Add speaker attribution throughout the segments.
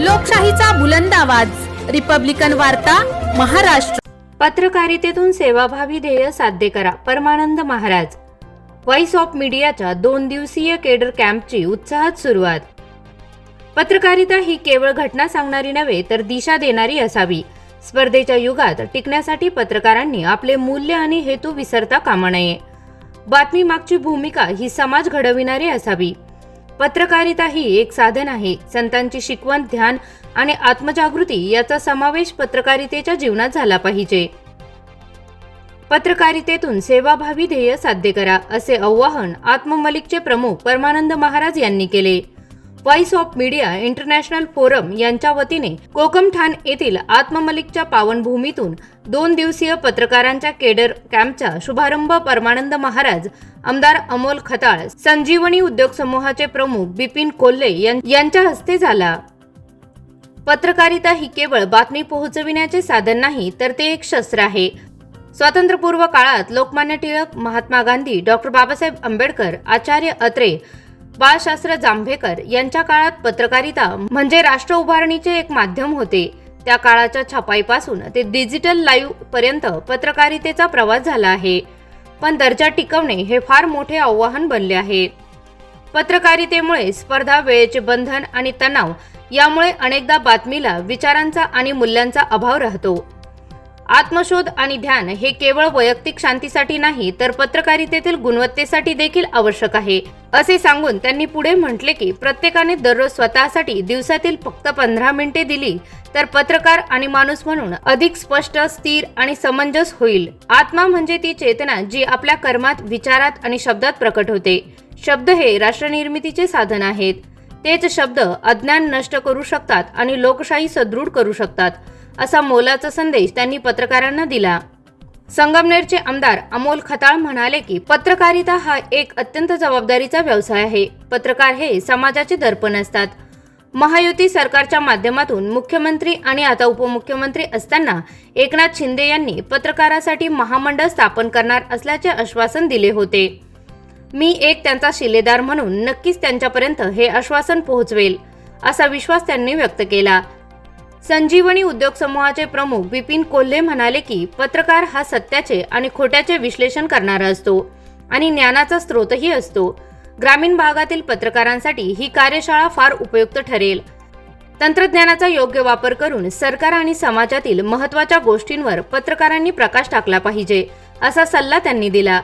Speaker 1: लोकशाहीचा बुलंद आवाज. रिपब्लिकन वार्ता महाराष्ट्र.
Speaker 2: पत्रकारितेतून सेवाभावी ध्येय साध्य करा परमानंद महाराज. व्हॉइस ऑफ मीडियाच्या दोन दिवसीय केडर कॅम्पची उत्साहात सुरुवात. पत्रकारिता ही केवळ घटना सांगणारी नव्हे तर दिशा देणारी असावी. स्पर्धेच्या युगात टिकण्यासाठी पत्रकारांनी आपले मूल्य आणि हेतू विसरता कामा नये. बातमी मागची भूमिका ही समाज घडविणारी असावी. पत्रकारिता ही एक साधन आहे. संतांची शिकवण ध्यान आणि आत्मजागृती याचा समावेश पत्रकारितेच्या जीवनात झाला पाहिजे. पत्रकारितेतून सेवाभावी ध्येय साध्य करा असे आवाहन आत्ममलिकचे प्रमुख परमानंद महाराज यांनी केले. Voice of media international forum यांच्या वतीने कोकमठाण येथील आत्ममलिकच्या पावनभूमीतून दोन दिवसीय पत्रकारांच्या केडर कॅम्पचा शुभारंभ परमानंद महाराज आमदार अमोल खताळ संजीवनी उद्योग समूहाचे प्रमुख बिपिन कोल्हे यां- यांच्या हस्ते झाला. पत्रकारिता ही केवळ बातमी पोहोचविण्याचे साधन नाही तर ते एक शस्त्र आहे. स्वातंत्र्यपूर्व काळात लोकमान्य टिळक महात्मा गांधी डॉक्टर बाबासाहेब आंबेडकर आचार्य अत्रे बाळशास्त्र जांभेकर यांच्या काळात पत्रकारिता म्हणजे राष्ट्र उभारणीचे एक माध्यम होते. त्या काळाच्या छपाईपासून ते डिजिटल लाईव्ह पर्यंत पत्रकारितेचा प्रवास झाला आहे. पण दर्जा टिकवणे हे फार मोठे आव्हान बनले आहे. पत्रकारितेमुळे स्पर्धा वेळेचे बंधन आणि तणाव यामुळे अनेकदा बातमीला विचारांचा आणि मूल्यांचा अभाव राहतो. आत्मशोध आणि ध्यान हे केवळ वैयक्तिक शांतीसाठी नाही तर पत्रकारितेतील गुणवत्तेसाठी देखील आवश्यक आहे. असे सांगून त्यांनी पुढे म्हटले की प्रत्येकाने दररोज स्वतःसाठी दिवसातील फक्त पंधरा मिनिटे दिली तर पत्रकार आणि माणूस म्हणून अधिक स्पष्ट स्थिर आणि समंजस होईल. आत्मा म्हणजे ती चेतना जी आपल्या कर्मात विचारात आणि शब्दात प्रकट होते. शब्द हे राष्ट्रनिर्मितीचे साधन आहेत. तेच शब्द अज्ञान नष्ट करू शकतात आणि लोकशाही सदृढ करू शकतात. असा मोलाचा संदेश त्यांनी पत्रकारांना दिला. संगमनेरचे आमदार अमोल खताळ म्हणाले की पत्रकारिता हा एक अत्यंत जबाबदारीचा व्यवसाय आहे. पत्रकार हे समाजाचे दर्पण असतात. महायुती सरकारच्या माध्यमातून मुख्यमंत्री आणि आता उपमुख्यमंत्री असताना एकनाथ शिंदे यांनी पत्रकारासाठी महामंडळ स्थापन करणार असल्याचे आश्वासन दिले होते. मी एक त्यांचा शिलेदार म्हणून नक्कीच त्यांच्यापर्यंत हे आश्वासन पोहोचवेल असा विश्वास त्यांनी व्यक्त केला. संजीवनी उद्योग समूहाचे प्रमुख बिपिन कोल्हे म्हणाले की पत्रकार हा सत्याचे आणि खोट्याचे विश्लेषण करणारा असतो आणि ज्ञानाचा स्रोतही असतो. ग्रामीण भागातील पत्रकारांसाठी ही कार्यशाळा फार उपयुक्त ठरेल. तंत्रज्ञानाचा योग्य वापर करून सरकार आणि समाजातील महत्त्वाच्या गोष्टींवर पत्रकारांनी प्रकाश टाकला पाहिजे असा सल्ला त्यांनी दिला.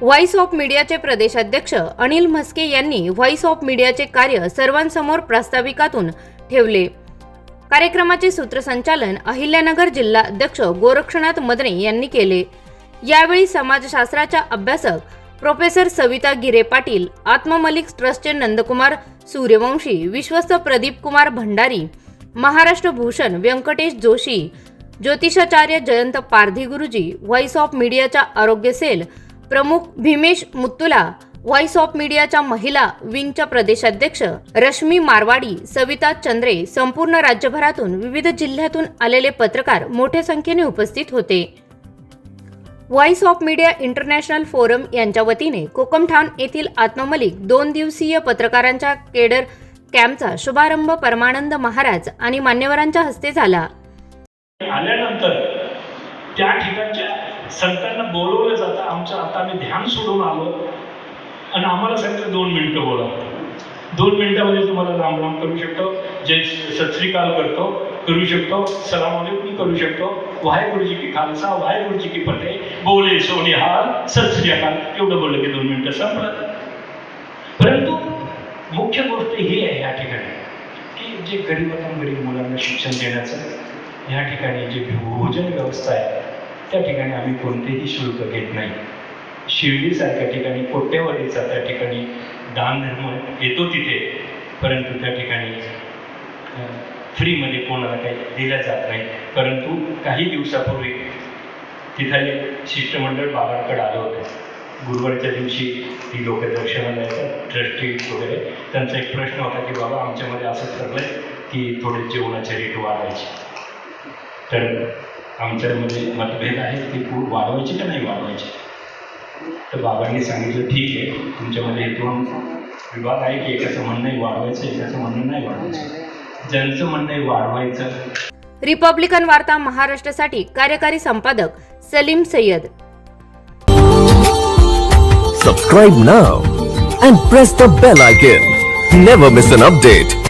Speaker 2: व्हॉइस ऑफ मीडियाचे प्रदेशाध्यक्ष अनिल म्हस्के यांनी व्हॉइस ऑफ मीडियाचे कार्य सर्वांसमोर प्रास्ताविकातून ठेवले. कार्यक्रमाचे सूत्रसंचालन अहिल्यानगर जिल्हा अध्यक्ष गोरक्षनाथ मदने यांनी केले. यावेळी समाजशास्त्राच्या अभ्यासक प्रोफेसर सविता गिरे पाटील आत्ममलिक ट्रस्टचे नंदकुमार सूर्यवंशी विश्वस्त प्रदीप कुमार भंडारी महाराष्ट्र भूषण व्यंकटेश जोशी ज्योतिषाचार्य जयंत पारधी गुरुजी व्हॉइस ऑफ मीडियाच्या आरोग्य सेल प्रमुख भीमेश मुत्तुला व्हॉइस ऑफ मीडियाच्या महिला विंगच्या प्रदेशाध्यक्ष रश्मी मारवाडी सविता चंद्रे संपूर्ण राज्यभरातून विविध जिल्ह्यातून आलेले पत्रकार मोठ्या संख्येने उपस्थित होते. Voice of media international forum यांच्या वतीने कोकमठाण येथील आत्ममलिक दोन दिवसीय पत्रकारांच्या केडर कॅम्पचा शुभारंभ परमानंद महाराज आणि मान्यवरांच्या हस्ते झाला.
Speaker 3: आल्यानंतर त्या ठिकाणच्या संतांना बोलवलं जातं. आमचं आता आम्ही ध्यान सोडून आलो. आणि आम्हाला सांगितलं दोन मिनटं बोला. दोन मिनटामध्ये तुम्हाला लांब लांब करू शकतो जय सत्श्रीकाल करतो करू शकतो सलाम अलैकुम करू शकतो. वाहेगुरुजी की खालसा वाहेगुरुजी की फतेह बोले सोनिहाल सत्श्रीकाल. एवढं बोललं की दोन मिनटं संपलं. परंतु मुख्य गोष्ट ही आहे या ठिकाणी की जे गरीबातून गरीब मुलांना शिक्षण देण्याचं या ठिकाणी जे भोजन व्यवस्था आहे त्या ठिकाणी आम्ही कोणतेही शुल्क घेत नाही. शिर्डीसारख्या ठिकाणी कोट्यवधीचा त्या ठिकाणी दान धर्म येतो तिथे. परंतु त्या ठिकाणी फ्रीमध्ये कोणाला काही दिलं जात नाही. परंतु काही दिवसापूर्वी तिथले शिष्टमंडळ बाबांकडे आलं होतं. गुरुवारच्या दिवशी ती लोक दर्शनाला येतात ट्रस्टी वगैरे. त्यांचा एक प्रश्न होता की बाबा आमच्यामध्ये असं ठरलंय की थोडे जेवणाचे रेट वाढवायचे. तर आमच्यामध्ये मतभेद आहे की खूप वाढवायची का नाही वाढवायची? तर बाबांनी सांगितलं ठीक आहे तुमच्यामध्ये हे दोन विभाग आहे की एकाचं म्हणणं वाढवायचं एकाचं म्हणणं नाही वाढवायचं ज्यांचं म्हणणं वाढवायचं
Speaker 2: रिपब्लिकन वार्ता महाराष्ट्रासाठी कार्यकारी संपादक Salim Syed
Speaker 4: Subscribe now and press the bell icon. Never miss an update.